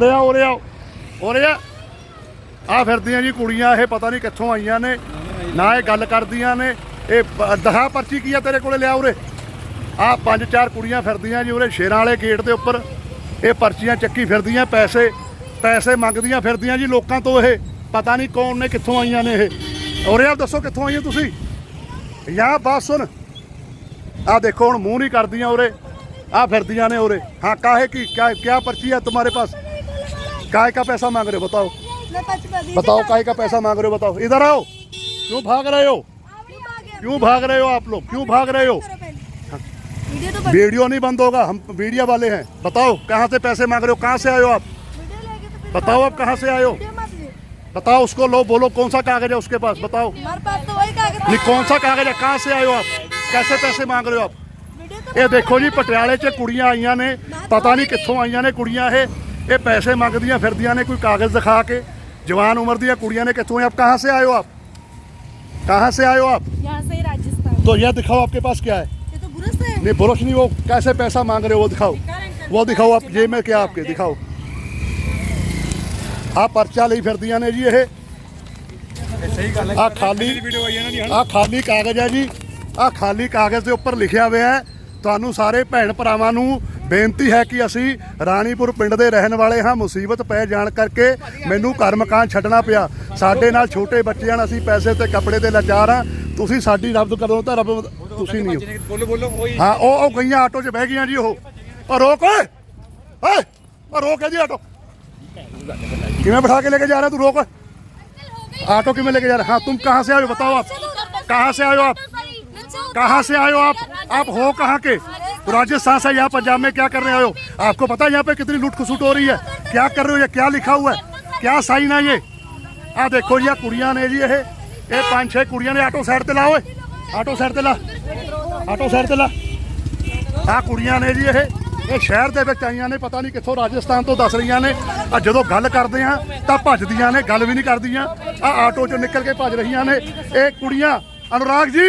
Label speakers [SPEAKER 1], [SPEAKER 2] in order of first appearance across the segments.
[SPEAKER 1] ਉਰੇ ਆ ਉਰੇ ਆ ਉਰੇ ਆ। ਆ ਫਿਰਦੀਆਂ ਜੀ ਕੁੜੀਆਂ, ਇਹ ਪਤਾ ਨਹੀਂ ਕਿੱਥੋਂ ਆਈਆਂ ਨੇ, ਨਾ ਇਹ ਗੱਲ ਕਰਦੀਆਂ ਨੇ। ਇਹ ਦਹਾ ਪਰਚੀ ਕੀ ਆ ਤੇਰੇ ਕੋਲੇ ਲਿਆ ਉਰੇ? ਆ ਪੰਜ ਚਾਰ ਕੁੜੀਆਂ ਫਿਰਦੀਆਂ ਜੀ ਉਰੇ ਸ਼ੇਰਾਂ ਵਾਲੇ ਗੇਟ ਦੇ ਉੱਪਰ। ਇਹ ਪਰਚੀਆਂ ਚੱਕੀ ਫਿਰਦੀਆਂ, ਪੈਸੇ ਪੈਸੇ ਮੰਗਦੀਆਂ ਫਿਰਦੀਆਂ ਜੀ ਲੋਕਾਂ ਤੋਂ ਇਹ। ਪਤਾ ਨਹੀਂ ਕੌਣ ਨੇ, ਕਿੱਥੋਂ ਆਈਆਂ ਨੇ ਇਹ। ਉਰੇ ਯਾਰ ਦੱਸੋ ਕਿੱਥੋਂ ਆਈਆਂ ਤੁਸੀਂ? ਯਾ ਬਾਤ ਸੁਣ। ਆ ਦੇਖੋ, ਹੁਣ ਮੂੰਹ ਨਹੀਂ ਕਰਦੀਆਂ ਉਰੇ। ਆ ਫਿਰਦੀਆਂ ਨੇ ਉਰੇ। ਹਾਂ, ਕਾਹੇ ਕੀ, ਕਿਆ ਪਰਚੀ ਆ ਤੁਹਾਡੇ ਪਾਸ? काय का पैसा मांग रहे हो बताओ। बताओ काय का पैसा मांग रहे हो बताओ। इधर आओ। क्यों भाग रहे हो? क्यों भाग रहे हो आप लोग? क्यों भाग रहे हो?
[SPEAKER 2] वीडियो
[SPEAKER 1] नहीं बंद होगा हम मीडिया वाले हैं। बताओ कहाँ से पैसे मांग रहे हो? कहाँ से आयो हो आप? बताओ आप कहाँ से
[SPEAKER 2] आयो
[SPEAKER 1] बताओ उसको लो बोलो कौन सा कागज़ है उसके पास? बताओ। नहीं कौन सा कागज़ है? कहाँ से आयो आप? कैसे पैसे मांग रहे हो आप?
[SPEAKER 2] ये
[SPEAKER 1] देखो जी पटियाले च कुड़िया आईया ने पता नहीं कितों आईया ने कुड़िया है। ਇਹ ਇਹ ਪੈਸੇ ਮੰਗਦੀਆਂ ਫਿਰਦੀਆਂ ਨੇ ਕੋਈ ਕਾਗਜ਼ ਦਿਖਾ ਕੇ ਜਵਾਨ ਉਮਰ ਦੀਆਂ ਕੁੜੀਆਂ ਨੇ ਕਿੱਥੋਂ ਆਪ ਕਹਾਂ से आए हो आप कहाँ से आए हो आप
[SPEAKER 2] यहाँ से ही राजस्थान
[SPEAKER 1] तो यह दिखाओ आपके पास क्या है
[SPEAKER 2] ये तो बुरस है
[SPEAKER 1] नहीं बुरश नहीं वो कैसे पैसा मांग रहे हो वो दिखाओ वो दिखाओ आप जेब में क्या आपके दिखाओ ਆ ਪਰਚਾ ਲਈ ਫਿਰਦੀਆਂ ਨੇ ਜੀ ਇਹ ਆ ਖਾਲੀ ਆ ਖਾਲੀ ਕਾਗਜ਼ ਹੈ ਜੀ ਆ ਖਾਲੀ ਕਾਗਜ਼ ਦੇ ਉੱਪਰ ਲਿਖਿਆ ਹੋਇਆ ਹੈ ਤੁਹਾਨੂੰ ਸਾਰੇ ਭੈਣ ਭਰਾਵਾਂ ਨੂੰ ਬੇਨਤੀ ਹੈ ਕਿ ਅਸੀਂ ਰਾਣੀਪੁਰ ਪਿੰਡ ਦੇ ਰਹਿਣ ਵਾਲੇ ਹਾਂ ਮੁਸੀਬਤ ਪੈ ਜਾਣ ਕਰਕੇ ਮੈਨੂੰ ਘਰ ਮਕਾਨ ਛੱਡਣਾ ਪਿਆ ਸਾਡੇ ਨਾਲ ਛੋਟੇ ਬੱਚੇ ਹਨ ਅਸੀਂ ਪੈਸੇ ਤੇ ਕੱਪੜੇ ਦੇ ਲਾਚਾਰ ਹਾਂ ਤੁਸੀਂ ਸਾਡੀ ਰੱਬ ਕਰੋ ਤਾਂ ਰੱਬ ਤੁਸੀਂ ਨਹੀਂ ਹੋ
[SPEAKER 3] ਬੋਲੋ ਬੋਲੋ ਕੋਈ
[SPEAKER 1] ਹਾਂ ਉਹ ਉਹ ਗਈਆਂ ਆਟੋ 'ਚ ਬਹਿ ਗਈਆਂ ਜੀ ਉਹ ਉਹ ਰੋਕ ਓਏ ਓਏ ਉਹ ਰੋਕ ਜੀ ਆਟੋ ਕਿਵੇਂ ਬਿਠਾ ਕੇ ਲੈ ਕੇ ਜਾ रहा तू रोक ऑटो क्यों में लेके जा रहा हाँ तुम कहाँ से आए हो बताओ आप कहाँ से आए हो आप कहाँ से आए हो आप आप हो कहाँ के तो राजस्थान से यहाँ पंजाब में क्या करने आए हो आपको पता है यहाँ पे कितनी लूट खसुट हो रही है क्या कर रहे हो ये क्या लिखा हुआ है क्या साइन है ये आ देखो जी आ कुड़ियां ने जी ये ये पांच छह कुड़ियां ने ऑटो साइड ते ला ओए ऑटो साइड ते ला ਆਟੋ ਸਾਈਡ ਤੇ ਲਾ ਆ ਕੁੜੀਆਂ ਨੇ ਜੀ ਇਹ ਇਹ ਸ਼ਹਿਰ ਦੇ ਵਿੱਚ ਆਈਆਂ ਨੇ ਪਤਾ ਨਹੀਂ ਕਿੱਥੋਂ ਰਾਜਸਥਾਨ ਤੋਂ ਦੱਸ ਰਹੀਆਂ ਨੇ ਆ ਜਦੋਂ ਗੱਲ ਕਰਦੇ ਆ ਤਾਂ ਭੱਜਦੀਆਂ ਨੇ ਗੱਲ ਵੀ ਨਹੀਂ ਕਰਦੀਆਂ ਆ ਆਟੋ ਚੋਂ ਨਿਕਲ ਕੇ ਭੱਜ ਰਹੀਆਂ ਨੇ ਇਹ ਕੁੜੀਆਂ ਅਨੁਰਾਗ ਜੀ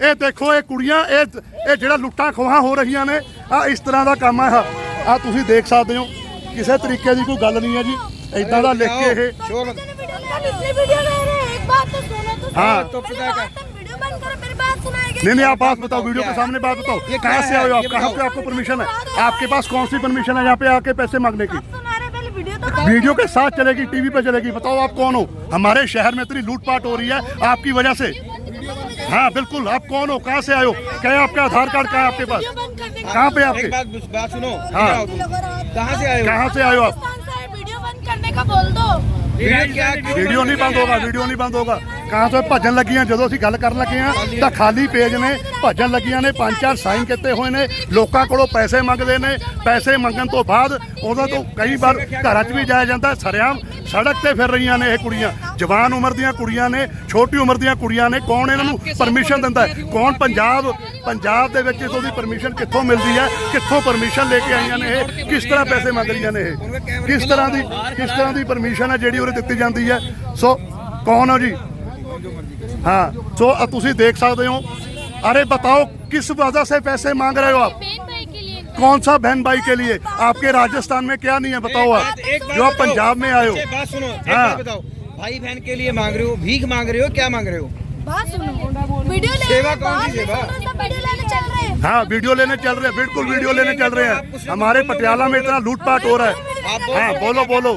[SPEAKER 1] ਇਹ ਦੇਖੋ ਇਹ ਕੁੜੀਆਂ ਇਹ ਇਹ ਜਿਹੜਾ ਲੁੱਟਾਂ ਖੋਹਾਂ ਹੋ ਰਹੀਆਂ ਨੇ ਆ ਇਸ ਤਰ੍ਹਾਂ ਦਾ ਕੰਮ ਆ ਆ ਤੁਸੀਂ ਦੇਖ ਸਕਦੇ ਹੋ ਕਿਸੇ ਤਰੀਕੇ ਦੀ ਕੋਈ ਗੱਲ ਨਹੀਂ ਹੈ ਜੀ ਇਦਾਂ ਦਾ ਲਿਖ ਕੇ ਇਹ
[SPEAKER 3] शोर मत
[SPEAKER 2] पिछली वीडियो ले रहे हैं एक बात तो सुनो तो
[SPEAKER 1] हाँ।
[SPEAKER 2] तो पता है वीडियो बंद करो मेरी बात सुनाएगी
[SPEAKER 1] नहीं नहीं आप बात बताओ वीडियो के सामने बात बताओ
[SPEAKER 3] ये क्या
[SPEAKER 1] कहाँ से
[SPEAKER 3] है?
[SPEAKER 1] आए हो आप
[SPEAKER 3] ये
[SPEAKER 1] कहाँ
[SPEAKER 3] बताओ।
[SPEAKER 1] पे आपको परमिशन है आपके पास कौन सी परमिशन है यहाँ पे आके पैसे मांगने की
[SPEAKER 2] सुना रहे पहले वीडियो तो
[SPEAKER 1] वीडियो के साथ चलेगी टीवी पे चलेगी बताओ आप कौन हो हमारे शहर में इतनी लूटपाट हो रही है आपकी वजह से हाँ बिल्कुल आप कौन हो कहाँ से आए हो क्या है आपका आधार कार्ड कहाँ है आपके पास
[SPEAKER 2] वीडियो बंद करने
[SPEAKER 1] कहाँ पे
[SPEAKER 3] एक
[SPEAKER 1] आपके
[SPEAKER 3] बात बात सुनो
[SPEAKER 1] हाँ।
[SPEAKER 3] इधर आओ तुम। कहाँ से आए हो
[SPEAKER 1] कहाँ से आए हो आप
[SPEAKER 2] पाकिस्तान से वीडियो बंद करने का बोल दो
[SPEAKER 3] वीडियो क्या
[SPEAKER 1] ਵੀਡੀਓ ਨਹੀਂ ਬੰਦ ਹੋਗਾ ਵੀਡੀਓ ਨਹੀਂ ਬੰਦ ਹੋਗਾ ਕਹਾਂ ਤੋਂ ਇਹ ਭੱਜਣ ਲੱਗੀਆਂ ਜਦੋਂ ਅਸੀਂ ਗੱਲ ਕਰਨ ਲੱਗੇ ਆ ਤਾਂ ਖਾਲੀ ਪੇਜ ਨੇ ਭੱਜਣ ਲੱਗੀਆਂ ਨੇ ਪੰਜ ਚਾਰ ਸਾਈਨ ਕੀਤੇ ਹੋਏ ਨੇ ਲੋਕਾਂ ਕੋਲੋਂ ਪੈਸੇ ਮੰਗਦੇ ਨੇ ਪੈਸੇ ਮੰਗਣ ਤੋਂ ਬਾਅਦ ਉਹਨਾਂ ਤੋਂ ਕਈ ਵਾਰ ਘਰਾਂ 'ਚ ਵੀ ਜਾਇਆ ਜਾਂਦਾ ਸਰਿਆਮ ਸੜਕ ਤੇ ਫਿਰ ਰਹੀਆਂ ਨੇ ਇਹ ਕੁੜੀਆਂ ਜਵਾਨ ਉਮਰ ਦੀਆਂ ਕੁੜੀਆਂ ਨੇ ਛੋਟੀ ਉਮਰ ਦੀਆਂ ਕੁੜੀਆਂ ਨੇ ਕੌਣ ਇਹਨਾਂ ਨੂੰ ਪਰਮਿਸ਼ਨ ਦਿੰਦਾ ਹੈ ਕੌਣ ਪੰਜਾਬ ਪੰਜਾਬ ਦੇ ਵਿੱਚ ਇਦੋਂ ਦੀ ਪਰਮਿਸ਼ਨ ਕਿੱਥੋਂ ਮਿਲਦੀ ਹੈ ਕਿੱਥੋਂ ਪਰਮਿਸ਼ਨ ਲੈ ਕੇ ਆਈਆਂ ਨੇ ਇਹ ਕਿਸ ਤਰ੍ਹਾਂ ਪੈਸੇ ਮੰਗ ਰਹੀਆਂ ਨੇ ਇਹ ਕਿਸ ਤਰ੍ਹਾਂ ਦੀ ਕਿਸ ਤਰ੍ਹਾਂ ਦੀ ਪਰਮਿਸ਼ਨ ਹੈ ਜਿਹੜੀ ਉਰੇ ਦਿੱਤੀ ਜਾਂਦੀ ਹੈ ਸੋ ਕੌਣ ਹੋ ਜੀ हाँ सो अब ਤੁਸੀਂ ਦੇਖ ਸਕਦੇ ਹੋ अरे बताओ किस वजह से पैसे मांग रहे हो आप
[SPEAKER 4] बहन भाई के लिए
[SPEAKER 1] कौन सा बहन भाई के लिए आपके राजस्थान में क्या नहीं है बताओ
[SPEAKER 3] बात-
[SPEAKER 1] आप
[SPEAKER 3] एक बात
[SPEAKER 1] जो आप
[SPEAKER 3] बताओ।
[SPEAKER 1] पंजाब में आए
[SPEAKER 3] एक
[SPEAKER 1] हो
[SPEAKER 3] बात सुनो एक
[SPEAKER 1] हाँ।
[SPEAKER 3] बात बताओ भाई बहन के लिए मांग रहे हो भीख मांग रहे हो क्या मांग रहे हो
[SPEAKER 2] बात सुनो वीडियो ले
[SPEAKER 3] सेवा
[SPEAKER 2] रहे हैं,
[SPEAKER 3] कौन सी
[SPEAKER 2] बात नहीं
[SPEAKER 3] सेवा?
[SPEAKER 2] सुनो, सब वीडियो लेने चल रहे हैं
[SPEAKER 1] हाँ वीडियो लेने चल रहे हैं बिल्कुल वीडियो लेने चल रहे हैं हमारे पटियाला में इतना लूटपाट हो रहा है हाँ बोलो बोलो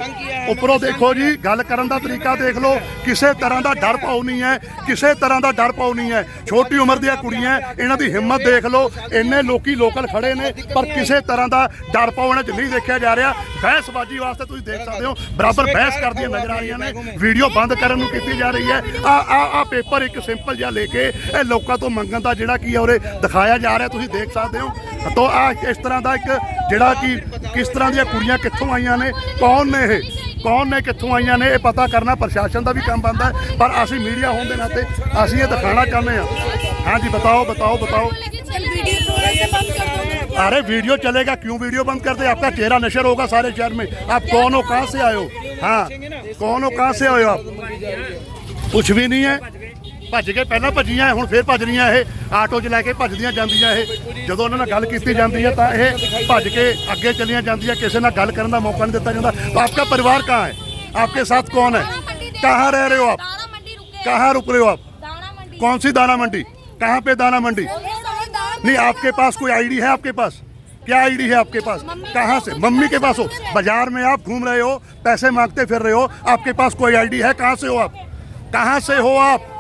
[SPEAKER 1] ਉੱਪਰੋਂ ਦੇਖੋ ਜੀ, ਗੱਲ ਕਰਨ ਦਾ ਤਰੀਕਾ ਦੇਖ ਲਓ, ਕਿਸੇ ਤਰ੍ਹਾਂ ਦਾ ਡਰ ਪਾਉ ਨਹੀਂ ਹੈ, ਕਿਸੇ ਤਰ੍ਹਾਂ ਦਾ ਡਰ ਪਾਉ ਨਹੀਂ ਹੈ। ਛੋਟੀ ਉਮਰ ਦੀਆਂ ਕੁੜੀਆਂ, ਇਹਨਾਂ ਦੀ ਹਿੰਮਤ ਦੇਖ ਲਓ, ਇੰਨੇ ਲੋਕੀ ਲੋਕਲ ਖੜੇ ਨੇ, ਪਰ ਕਿਸੇ ਤਰ੍ਹਾਂ ਦਾ ਡਰ ਪਾਉ ਇਹਨਾਂ 'ਚ ਨਹੀਂ ਦੇਖਿਆ ਜਾ ਰਿਹਾ। ਬਹਿਸਬਾਜ਼ੀ ਵਾਸਤੇ ਤੁਸੀਂ ਦੇਖ ਸਕਦੇ ਹੋ, ਬਰਾਬਰ ਬਹਿਸ ਕਰਦੀਆਂ ਨਜ਼ਰ ਆ ਰਹੀਆਂ ਨੇ। ਵੀਡੀਓ ਬੰਦ ਕਰਨ ਨੂੰ ਕੀਤੀ ਜਾ ਰਹੀ ਹੈ। ਆ ਆ ਆ ਪੇਪਰ ਇੱਕ ਸਿੰਪਲ ਜਿਹਾ ਲੈ ਕੇ ਇਹ ਲੋਕਾਂ ਤੋਂ ਮੰਗਣ ਦਾ ਜਿਹੜਾ ਕੀ ਹੈ ਉਰੇ ਦਿਖਾਇਆ ਜਾ ਰਿਹਾ, ਤੁਸੀਂ ਦੇਖ ਸਕਦੇ ਹੋ। ਤੋ ਆ ਇਸ ਤਰ੍ਹਾਂ ਦਾ ਇੱਕ ਜਿਹੜਾ ਕਿ ਕਿਸ ਤਰ੍ਹਾਂ ਦੀਆਂ ਕੁੜੀਆਂ ਕਿੱਥੋਂ ਆਈਆਂ ਨੇ, ਕੌਣ ਨੇ ਇਹ? ਕੌਣ ਨੇ ਕਿੱਥੋਂ ਆਈਆਂ ਨੇ ਇਹ ਪਤਾ ਕਰਨਾ ਪ੍ਰਸ਼ਾਸਨ ਦਾ ਵੀ ਕੰਮ ਬਣਦਾ ਹੈ ਪਰ ਅਸੀਂ ਮੀਡੀਆ ਹੋਣ ਦੇ ਨਾਤੇ ਅਸੀਂ ਇਹ ਦਿਖਾਣਾ ਚਾਹੁੰਦੇ ਹਾਂ ਹਾਂਜੀ ਬਤਾਓ ਬਤਾਓ बताओ
[SPEAKER 2] चल वीडियो थोड़ा सा बंद कर दो
[SPEAKER 1] अरे वीडियो चलेगा क्यों वीडियो बंद कर दे आपका चेहरा नशर होगा सारे शहर में आप कौन हो कहाँ से आए हो हाँ कौन हो कहाँ से आए हो आप कुछ भी नहीं है ਭੱਜ ਕੇ ਪਹਿਲਾਂ ਭੱਜੀਆਂ ਹੁਣ ਫੇਰ ਭੱਜ ਰਹੀਆਂ ਇਹ ਆਟੋ 'ਚ ਲੈ ਕੇ ਭੱਜਦੀਆਂ ਜਾਂਦੀਆਂ ਇਹ ਜਦੋਂ ਉਹਨਾਂ ਨਾਲ ਗੱਲ ਕੀਤੀ ਜਾਂਦੀ ਹੈ ਤਾਂ ਇਹ ਭੱਜ ਕੇ ਅੱਗੇ ਚਲੀਆਂ ਜਾਂਦੀਆਂ ਕਿਸੇ ਨਾਲ ਗੱਲ ਕਰਨ ਦਾ ਮੌਕਾ ਨਹੀਂ ਦਿੱਤਾ ਜਾਂਦਾ ਆਪਕਾ ਪਰਿਵਾਰ ਕਹਾਂ ਹੈ आपके साथ कौन है कहाँ रह रहे हो आप कहाँ रुक रहे हो आप कौन सी दाना मंडी कहाँ पे दाना मंडी नहीं आपके पास कोई आईडी है आपके पास क्या आईडी है आपके पास कहाँ से मम्मी के पास हो बाजार में आप घूम रहे हो पैसे मांगते फिर रहे हो आपके पास कोई आईडी है कहाँ से हो आप कहाँ से हो आप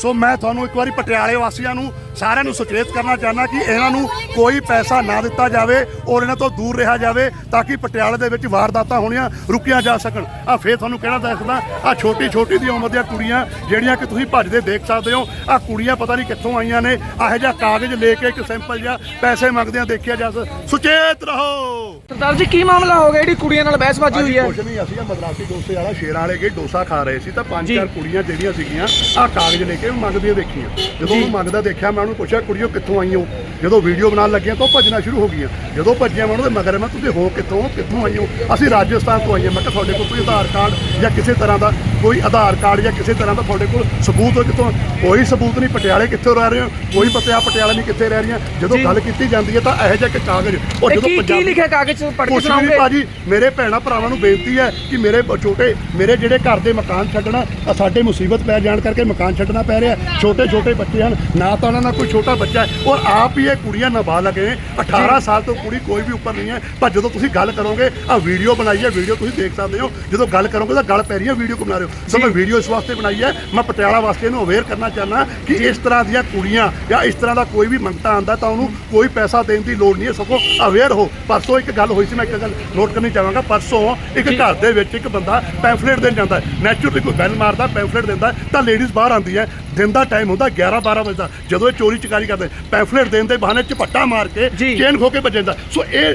[SPEAKER 1] ਸੋ ਮੈਂ ਤੁਹਾਨੂੰ ਇੱਕ ਵਾਰੀ ਪਟਿਆਲੇ ਵਾਸੀਆਂ ਨੂੰ ਸਾਰਿਆਂ ਨੂੰ ਸੁਚੇਤ ਕਰਨਾ ਚਾਹਨਾ ਕਿ ਇਹਨਾਂ ਨੂੰ ਕੋਈ ਪੈਸਾ ਨਾ ਦਿੱਤਾ ਜਾਵੇ ਔਰ ਇਹਨਾਂ ਤੋਂ ਦੂਰ ਰਿਹਾ ਜਾਵੇ ਤਾਂ ਕਿ ਪਟਿਆਲੇ ਦੇ ਵਿੱਚ ਵਾਰਦਾਤਾਂ ਹੋਣੀਆਂ ਰੁਕੀਆਂ ਜਾ ਸਕਣ। ਆ ਫੇਰ ਤੁਹਾਨੂੰ ਕਹਿਣਾ ਦੱਸਦਾ ਆ ਛੋਟੀ ਛੋਟੀ ਦੀ ਉਮਰ ਦੀਆਂ ਕੁੜੀਆਂ ਜਿਹੜੀਆਂ ਕਿ ਤੁਸੀਂ ਭੱਜਦੇ ਦੇਖ ਸਕਦੇ ਹੋ ਆ ਕੁੜੀਆਂ ਪਤਾ ਨਹੀਂ ਕਿੱਥੋਂ ਆਈਆਂ ਨੇ ਇਹੋ ਜਿਹਾ ਕਾਗਜ਼ ਲੈ ਕੇ ਇੱਕ ਸਿੰਪਲ ਜਿਹਾ ਪੈਸੇ ਮੰਗਦਿਆਂ ਦੇਖਿਆ ਜਾ ਸੁਚੇਤ ਰਹੋ!
[SPEAKER 4] ਸਰਦਾਰ ਜੀ ਕੀ ਮਾਮਲਾ ਹੋ ਗਿਆ? ਜਿਹੜੀ ਕੁੜੀਆਂ ਨਾਲ ਬਹਿਸਬਾਜ਼ੀ ਹੋਈ ਹੈ?
[SPEAKER 1] ਕੁਛ ਨਹੀਂ ਅਸੀਂ ਮਦਰਾਸੀ ਡੋਸੇ ਵਾਲਾ ਸ਼ੇਰਾਂ ਵਾਲੇ ਗਏ ਡੋਸਾ ਖਾ ਰਹੇ ਸੀ ਤਾਂ ਪੰਜ ਚਾਰ ਕੁੜੀਆਂ ਜਿਹੜੀਆਂ ਸੀਗੀਆਂ ਆਹ ਕਾਗਜ਼ ਲੈ ਕੇ ਮੰਗਦੀਆਂ ਦੇਖੀਆਂ। ਜਦੋਂ ਮੰਗਦਾ ਦੇਖਿਆ ਮੈਂ ਉਹਨੂੰ ਪੁੱਛਿਆ ਕੁੜੀਓ ਕਿੱਥੋਂ ਆਈਆਂ ਹੋ ਜਦੋਂ ਵੀਡੀਓ ਬਣਾਉਣ ਲੱਗੀਆਂ ਤਾਂ ਉਹ ਭੱਜਣਾ ਸ਼ੁਰੂ ਹੋ ਗਈਆਂ। ਜਦੋਂ ਭੱਜੀਆਂ ਮੈਂ ਉਹਨਾਂ ਦੇ ਮਗਰ ਮੈਂ ਤੁਸੀਂ ਹੋ ਕਿੱਥੋਂ? ਕਿੱਥੋਂ ਆਈਆਂ ਹੋ ਅਸੀਂ ਰਾਜਸਥਾਨ ਤੋਂ ਆਈਆਂ ਮੈਂ ਕਿਹਾ ਤੁਹਾਡੇ ਕੋਲ ਕੋਈ ਆਧਾਰ ਕਾਰਡ ਜਾਂ ਕਿਸੇ ਤਰ੍ਹਾਂ ਦਾ ਕੋਈ ਆਧਾਰ ਕਾਰਡ ਜਾਂ ਕਿਸੇ ਤਰ੍ਹਾਂ ਦਾ ਤੁਹਾਡੇ ਕੋਲ ਸਬੂਤ ਹੋ ਕਿੱਥੋਂ? ਕੋਈ ਸਬੂਤ ਨਹੀਂ ਪਟਿਆਲੇ ਕਿੱਥੋਂ ਰਹਿ ਰਹੇ ਹੋ? ਕੋਈ ਪਤਾ ਪਟਿਆਲਾ ਨਹੀਂ ਕਿੱਥੇ ਰਹਿ ਰਹੀਆਂ? ਜਦੋਂ। ਗੱਲ ਕੀਤੀ ਜਾਂਦੀ ਹੈ ਤਾਂ ਇਹੋ ਜਿਹਾ ਇੱਕ ਕਾਗਜ਼। ਉਹ ਜਦੋਂ
[SPEAKER 4] ਕੀ ਕੀ
[SPEAKER 1] ਪੰਜਾਬੀ-
[SPEAKER 4] ਲਿਖਿਆ ਕਾਗਜ਼ 'ਚ ਪੜ੍ਹ ਕੇ ਸੁਣਾਓਗੇ?
[SPEAKER 1] ਭਾਜੀ ਮੇਰੇ ਭੈਣਾ ਭਰਾਵਾਂ ਨੂੰ ਬੇਨਤੀ ਹੈ ਕਿ ਮੇਰੇ ਛੋਟੇ ਮੇਰੇ ਜਿਹੜੇ ਘਰ ਦੇ ਮਕਾਨ ਛੱਡਣਾ ਸਾਡੇ ਮੁਸੀਬਤ ਪੈ ਜਾਣ ਕਰਕੇ ਮਕਾਨ ਛੱਡਣਾ ਪੈ ਰਿਹਾ। ਛੋਟੇ ਛੋਟੇ ਬੱਚੇ ਹਨ ਨਾ ਤਾਂ ਉਹਨਾਂ ਨਾਲ ਕੋਈ ਛੋਟਾ ਬੱਚਾ ਹੈ ਔਰ ਆਪ ਹੀ ਇਹ ਕੁੜੀਆਂ ਨਾਬਾਲਗ ਨੇ। 18 ਸਾਲ ਤੋਂ ਕੁੜੀ ਕੋਈ ਵੀ ਉੱਪਰ ਨਹੀਂ ਹੈ। ਪਰ ਜਦੋਂ ਤੁਸੀਂ ਗੱਲ ਕਰੋਗੇ ਆ ਵੀਡੀਓ ਬਣਾਈ ਹੈ ਵੀਡੀਓ ਤੁਸੀਂ ਦੇਖ ਸਕਦੇ ਹੋ। ਜਦੋਂ ਗੱਲ ਕਰੋਗੇ ਤਾਂ ਗੱਲ ਪੈ ਰਹੀ ਹੈ ਵੀਡੀਓ ਕਿਉਂ ਬਣਾ ਰਹੇ ਹੋ। ਸੋ ਮੈਂ ਵੀਡੀਓ ਇਸ ਵਾਸਤੇ ਬਣਾਈ ਹੈ ਮੈਂ ਪਟਿਆਲਾ ਵਾਸਤੇ ਇਹਨੂੰ ਅਵੇਅਰ ਕਰਨਾ ਚਾਹੁੰਦਾ ਕਿ ਇਸ ਤਰ੍ਹਾਂ ਦੀਆਂ ਕੁੜੀਆਂ ਜਾਂ ਇਸ ਤਰ੍ਹਾਂ ਦਾ ਕੋਈ ਵੀ ਮੰਗਤਾ ਆਂਦਾ ਤਾਂ ਉਹਨੂੰ ਕੋਈ ਪੈਸਾ ਦੇਣ ਦੀ ਲੋੜ ਨਹੀਂ ਹੈ। ਸਗੋਂ ਅਵੇਅਰ ਹੋ। ਪਰਸੋਂ ਇੱਕ ਗੱਲ ਹੋਈ ਸੀ ਮੈਂ ਇੱਕ ਗੱਲ ਨੋਟ ਕਰਨੀ ਚਾਹਾਂਗਾ। ਪਰਸੋਂ ਇੱਕ ਘਰ ਦੇ ਵਿੱਚ ਇੱਕ ਬੰਦਾ ਪੈਂਫਲੇਟ ਦੇਣ ਜਾਂਦਾ ਨੈਚੁਰਲੀ ਕੋਈ ਬੈਲ ਮਾਰਦਾ ਪੈਂਫਲੇਟ ਦਿੰਦਾ ਤਾਂ ਲੇਡੀਜ਼ ਬਾਹਰ ਆਉਂਦੀ ਹੈ। ਦਿਨ ਦਾ ਟਾਈਮ ਹੁੰਦਾ 11 12 ਵਜੇ ਦਾ। ਜਦੋਂ ਇਹ ਚੋਰੀ ਚਕਾਰੀ ਕਰਦੇ ਪੈਂਫਲੇਟ ਦੇਣ ਦੇ ਬਹਾਨੇ ਝਪੱਟਾ ਮਾਰ ਕੇ। ਚੇਨ ਖੋ ਕੇ ਭੱਜ ਜਾਂਦਾ ਸੋ ਇਹ